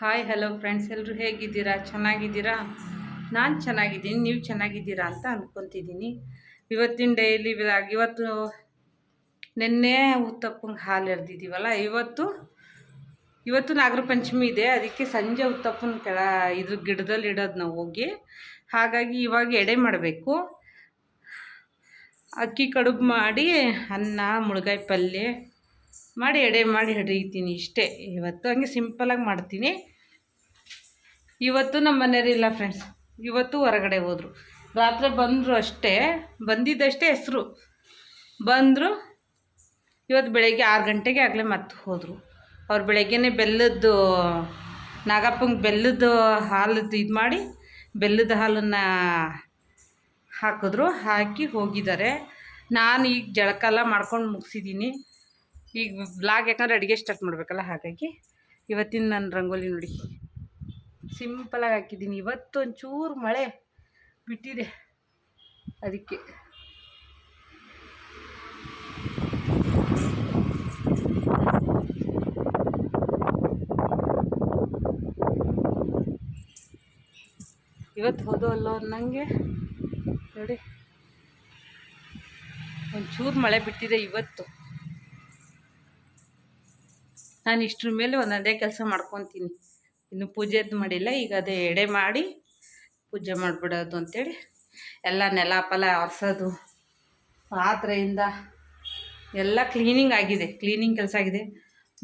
Hi hello friends ಎಲ್ಲರೂ ಹೇಗಿದ್ದೀರಾ? ಚೆನ್ನಾಗಿದ್ದೀರಾ? ನಾನು ಚೆನ್ನಾಗಿದ್ದೀನಿ. ನೀವು ಚೆನ್ನಾಗಿದ್ದೀರಾ ಅಂತ ಅಂದ್ಕೊತಿದ್ದೀನಿ ಇವತ್ತಿನ ಡೈಲಿ ಬಿದಾಗ ಇವತ್ತು ನಿನ್ನೆ ಉತ್ತಪ್ಪಂಗೆ ಹಾಲು ಎರೆದಿದ್ದೀವಲ್ಲ ಇವತ್ತು ಇವತ್ತು ನಾಗರ ಪಂಚಮಿ ಇದೆ. ಅದಕ್ಕೆ ಸಂಜೆ ಉತ್ತಪ್ಪನ ಕೆಳ ಇದ್ರ ಗಿಡದಲ್ಲಿ ಇಡೋದು ನಾವು ಹೋಗಿ. ಹಾಗಾಗಿ ಇವಾಗ ಎಡೆ ಮಾಡಬೇಕು. ಅಕ್ಕಿ ಕಡುಬು ಮಾಡಿ ಅನ್ನ, ಮುಳುಗಾಯಿ ಪಲ್ಯ ಮಾಡಿ ಎಡೆ ಮಾಡಿ ಹಿಡಿತೀನಿ ಇಷ್ಟೇ. ಇವತ್ತು ಹಂಗೆ ಸಿಂಪಲಾಗಿ ಮಾಡ್ತೀನಿ. ಇವತ್ತು ನಮ್ಮ ಮನೆಯವ್ರಿಲ್ಲ ಫ್ರೆಂಡ್ಸ್ ಇವತ್ತು ಹೊರಗಡೆ ಹೋದರು. ರಾತ್ರಿ ಬಂದರು ಅಷ್ಟೇ. ಬಂದಿದ್ದಷ್ಟೇ ಹೆಸರು. ಬಂದರು, ಇವತ್ತು ಬೆಳಗ್ಗೆ ಆರು ಗಂಟೆಗೆ ಆಗಲೇ ಮತ್ತೆ ಹೋದರು. ಅವ್ರು ಬೆಳಗ್ಗೆನೇ ಬೆಲ್ಲದ್ದು, ನಾಗಪ್ಪಂಗೆ ಬೆಲ್ಲದ್ದು ಹಾಲದ್ದು ಇದು ಮಾಡಿ ಬೆಲ್ಲದ ಹಾಲನ್ನು ಹಾಕಿದ್ರು. ಹಾಕಿ ಹೋಗಿದ್ದಾರೆ. ನಾನು ಈಗ ಜಳಕಾಲ ಮಾಡ್ಕೊಂಡು ಮುಗಿಸಿದ್ದೀನಿ. ಈಗ ಬ್ಲಾಗ್ ಯಾಕಂದ್ರೆ ಅಡುಗೆ ಸ್ಟಾರ್ಟ್ ಮಾಡಬೇಕಲ್ಲ, ಹಾಗಾಗಿ ಇವತ್ತಿನ ನನ್ನ ರಂಗೋಲಿ ನೋಡಿ. ಸಿಂಪಲಾಗಿ ಹಾಕಿದ್ದೀನಿ. ಇವತ್ತು ಒಂಚೂರು ಮಳೆ ಬಿಟ್ಟಿದೆ. ಅದಕ್ಕೆ. ಇವತ್ತು ಹೋದೋ ಅಲ್ಲೋ ಅನ್ನಂಗೆ. ನೋಡಿ. ಒಂಚೂರು ಮಳೆ ಬಿಟ್ಟಿದೆ ಇವತ್ತು. ನಾನು ಇಷ್ಟ್ರ ಮೇಲೆ ಒಂದೊಂದೇ ಕೆಲಸ ಮಾಡ್ಕೊತೀನಿ. ಇನ್ನು ಪೂಜೆ ಮಾಡಿಲ್ಲ, ಈಗ ಅದೇ ಎಡೆ ಮಾಡಿ ಪೂಜೆ ಮಾಡಿಬಿಡೋದು ಅಂತೇಳಿ ಎಲ್ಲ ನೆಲ ಪಲ ಒರೆಸೋದು ಪಾತ್ರೆಯಿಂದ ಎಲ್ಲ ಕ್ಲೀನಿಂಗ್ ಆಗಿದೆ ಕ್ಲೀನಿಂಗ್ ಕೆಲಸ ಆಗಿದೆ.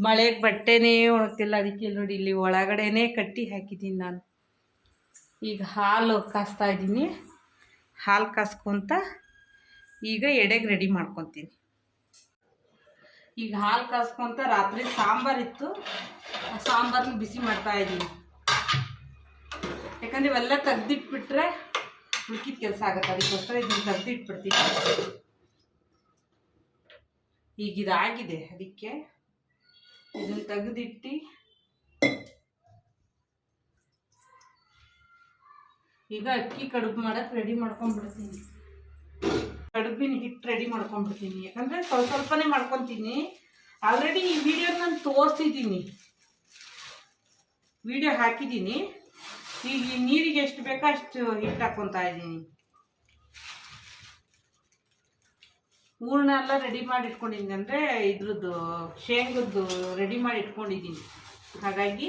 ಮಳೆಗೆ ಬಟ್ಟೆನೇ ಒಣಗ್ತಿಲ್ಲ, ಅದಕ್ಕೆ ನೋಡಿ ಇಲ್ಲಿ ಒಳಗಡೆನೇ ಕಟ್ಟಿ ಹಾಕಿದ್ದೀನಿ ನಾನು. ಈಗ ಹಾಲು ಕಾಸ್ತಾ ಇದ್ದೀನಿ. ಹಾಲು ಕಾಸ್ಕೊತ ಈಗ ಎಡೆಗೆ ರೆಡಿ ಮಾಡ್ಕೊತೀನಿ. ಈಗ ಹಾಲು ಕಾಸ್ಕೊಂತ ರಾತ್ರಿ ಸಾಂಬಾರು ಇತ್ತು. ಆ ಸಾಂಬಾರನ್ನ ಬಿಸಿ ಮಾಡ್ತಾ ಇದ್ದೀನಿ. ಯಾಕಂದ್ರೆ ಇವೆಲ್ಲ ತೆಗ್ದಿಟ್ಬಿಟ್ರೆ ಉಳ್ಕಿದ ಕೆಲಸ ಆಗುತ್ತೆ. ಅದಕ್ಕೋಸ್ಕರ ಇದನ್ನ ತೆಗ್ದಿಟ್ಬಿಡ್ತೀನಿ. ಈಗ ಇದಾಗಿದೆ. ಅದಕ್ಕೆ ಇದನ್ನ ತೆಗೆದಿಟ್ಟು ಈಗ ಅಕ್ಕಿ ಕಡುಬು ಮಾಡಕ್ಕೆ ರೆಡಿ ಮಾಡ್ಕೊಂಡ್ಬಿಡ್ತೀನಿ. ಕಡುಬಿನ ಹಿಟ್ಟು ರೆಡಿ ಮಾಡ್ಕೊಂಡ್ಬಿಡ್ತೀನಿ. ಯಾಕಂದರೆ ಸ್ವಲ್ಪ ಸ್ವಲ್ಪನೇ ಮಾಡ್ಕೊತೀನಿ. ಆಲ್ರೆಡಿ ಈ ವಿಡಿಯೋ ನಾನು ತೋರಿಸಿದ್ದೀನಿ. ವಿಡಿಯೋ ಹಾಕಿದ್ದೀನಿ. ಈಗ ಈ ನೀರಿಗೆ ಎಷ್ಟು ಬೇಕೋ ಅಷ್ಟು ಹಿಟ್ಟು ಹಾಕ್ಕೊತಾ ಇದ್ದೀನಿ. ಹೂರ್ಣ ಎಲ್ಲ ರೆಡಿ ಮಾಡಿ ಇಟ್ಕೊಂಡಿದ್ದೀನಿ. ಅಂದರೆ ಇದ್ರದ್ದು ಶೇಂಗದ್ದು ರೆಡಿ ಮಾಡಿ ಇಟ್ಕೊಂಡಿದ್ದೀನಿ. ಹಾಗಾಗಿ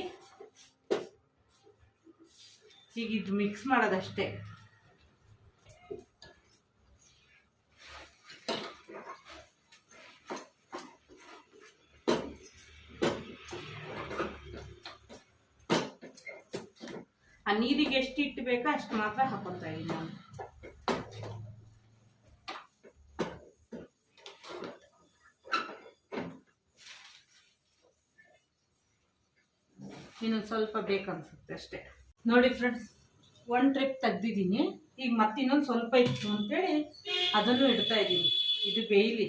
ಈಗ ಇದು ಮಿಕ್ಸ್ ಮಾಡೋದಷ್ಟೇ. ಆ ನೀರಿಗೆ ಎಷ್ಟು ಇಟ್ಟು ಬೇಕೋ ಅಷ್ಟು ಮಾತ್ರ ಹಾಕೊತಾ ಇದ್ದೀನಿ ನಾನು. ಇನ್ನೊಂದು ಸ್ವಲ್ಪ ಬೇಕನ್ಸುತ್ತೆ ಅಷ್ಟೇ. ನೋಡಿ ಫ್ರೆಂಡ್ಸ್ ಒಂದು ಟ್ರಿಪ್ ತೆಗ್ದಿದ್ದೀನಿ. ಈಗ ಮತ್ತೆ ಇನ್ನೊಂದು ಸ್ವಲ್ಪ ಇತ್ತು ಅಂತೇಳಿ ಅದನ್ನು ಇಡ್ತಾ ಇದ್ದೀನಿ. ಇದು ಬೇಯಲಿ.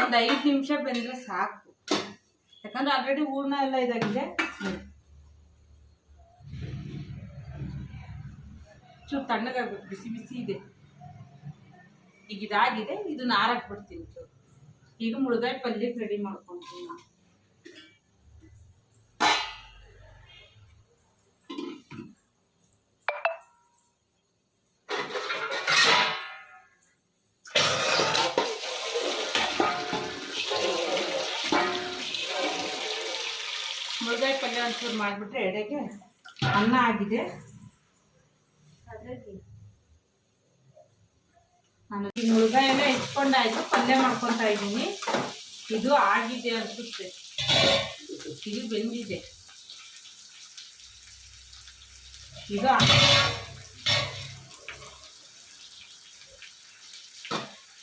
ಒಂದು ಐದು ನಿಮಿಷ ಬೆಂದರೆ ಸಾಕು. ಯಾಕಂದ್ರೆ ಆಲ್ರೆಡಿ ಹೂರ್ಣ ಎಲ್ಲ ಇದಾಗಿದೆ. ಚೂರು ತಣ್ಣಗಾಗ್ಬೇಕು, ಬಿಸಿ ಬಿಸಿ ಇದೆ. ಈಗ ಇದಾಗಿದೆ ಇದನ್ನ ಆರಾಕ್ಬಿಡ್ತೀನಿ ಚೂರು ಈಗ ಮುಳುಗಾಯಿ ಪಲ್ಯಕ್ಕೆ ರೆಡಿ ಮಾಡ್ಕೊತೀನಿ ನಾನು. ಮುಳುಗಾಯಿ ಪಲ್ಯ ಒಂಚೂರು ಮಾಡಿಬಿಟ್ರೆ ಎಡೆಗೆ ಅನ್ನ ಆಗಿದೆ. ನಾನು ಈ ಮುಳುಗಾಯಿ ಎಲ್ಲ ಇಟ್ಕೊಂಡಾಯ್ತು, ಪಲ್ಯ ಮಾಡ್ಕೊತಾ ಇದ್ದೀನಿ. ಇದು ಆಗಿದೆ ಅನ್ಸುತ್ತೆ. ಇದು ಬೆಂದಿದೆ. ಇದು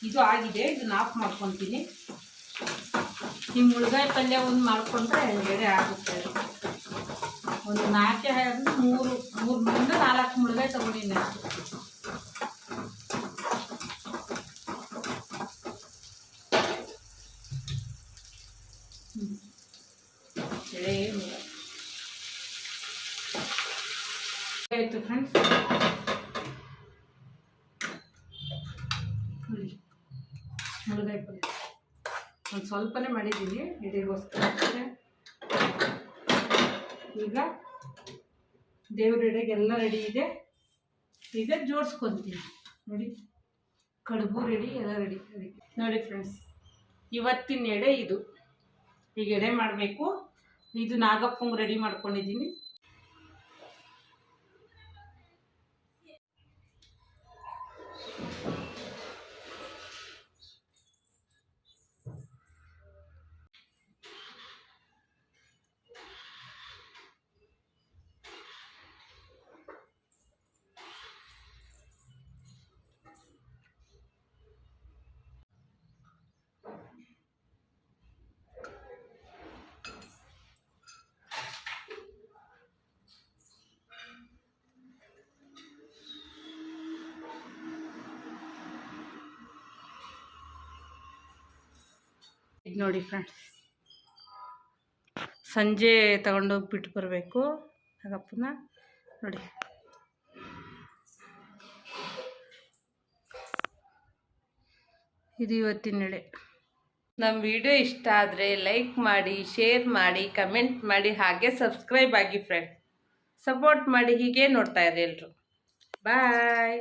ಇದು ಆಗಿದೆ, ಇದನ್ನ ಆಫ್ ಮಾಡ್ಕೊತೀನಿ. ಈ ಮುಳುಗಾಯಿ ಪಲ್ಯ ಒಂದು ಮಾಡ್ಕೊಂಡ್ರೆ ಬೇರೆ ಆಗುತ್ತೆ. ಒಂದು ನಾಲ್ಕೆ, ಮೂರು ಮೂರರಿಂದ ನಾಲ್ಕು ಮುಳುಗಾಯಿ ತಗೊಂಡಿನಿ ಆಯಿತು ಫ್ರೆಂಡ್ಸ್ ಮುಳುಗಾಯಿ ಪಲ್ಯ ಒಂದು ಸ್ವಲ್ಪನೇ ಮಾಡಿದ್ದೀನಿ ಎಡೆಗೋಸ್ಕರ ಈಗ ದೇವ್ರ ಎಡೆಗೆಲ್ಲ ರೆಡಿ ಇದೆ. ಈಗ ಜೋಡಿಸ್ಕೊತೀನಿ. ನೋಡಿ. ಕಡುಬು ರೆಡಿ ಎಲ್ಲ ರೆಡಿ ಅದಕ್ಕೆ ನೋಡಿ ಫ್ರೆಂಡ್ಸ್ ಇವತ್ತಿನ ಎಡೆ ಇದು. ಈಗ ಎಡೆ ಮಾಡಬೇಕು. ಇದು ನಾಗಪ್ಪಂಗೆ ರೆಡಿ ಮಾಡ್ಕೊಂಡಿದ್ದೀನಿ. ಇದು ನೋಡಿ ಫ್ರೆಂಡ್ಸ್ ಸಂಜೆ ತಗೊಂಡೋಗಿ ಬಿಟ್ಟು ಬರಬೇಕು. ನಾಗಪ್ಪನ ನೋಡಿ. ಇದು ಇವತ್ತಿನ ನಡೆ ನಮ್ಮ ವಿಡಿಯೋ ಇಷ್ಟ ಆದರೆ ಲೈಕ್ ಮಾಡಿ ಶೇರ್ ಮಾಡಿ ಕಮೆಂಟ್ ಮಾಡಿ, ಹಾಗೆ ಸಬ್ಸ್ಕ್ರೈಬ್ ಆಗಿ ಫ್ರೆಂಡ್ ಸಪೋರ್ಟ್ ಮಾಡಿ ಹೀಗೆ ನೋಡ್ತಾ ಇರಿ ಎಲ್ಲರೂ ಬಾಯ್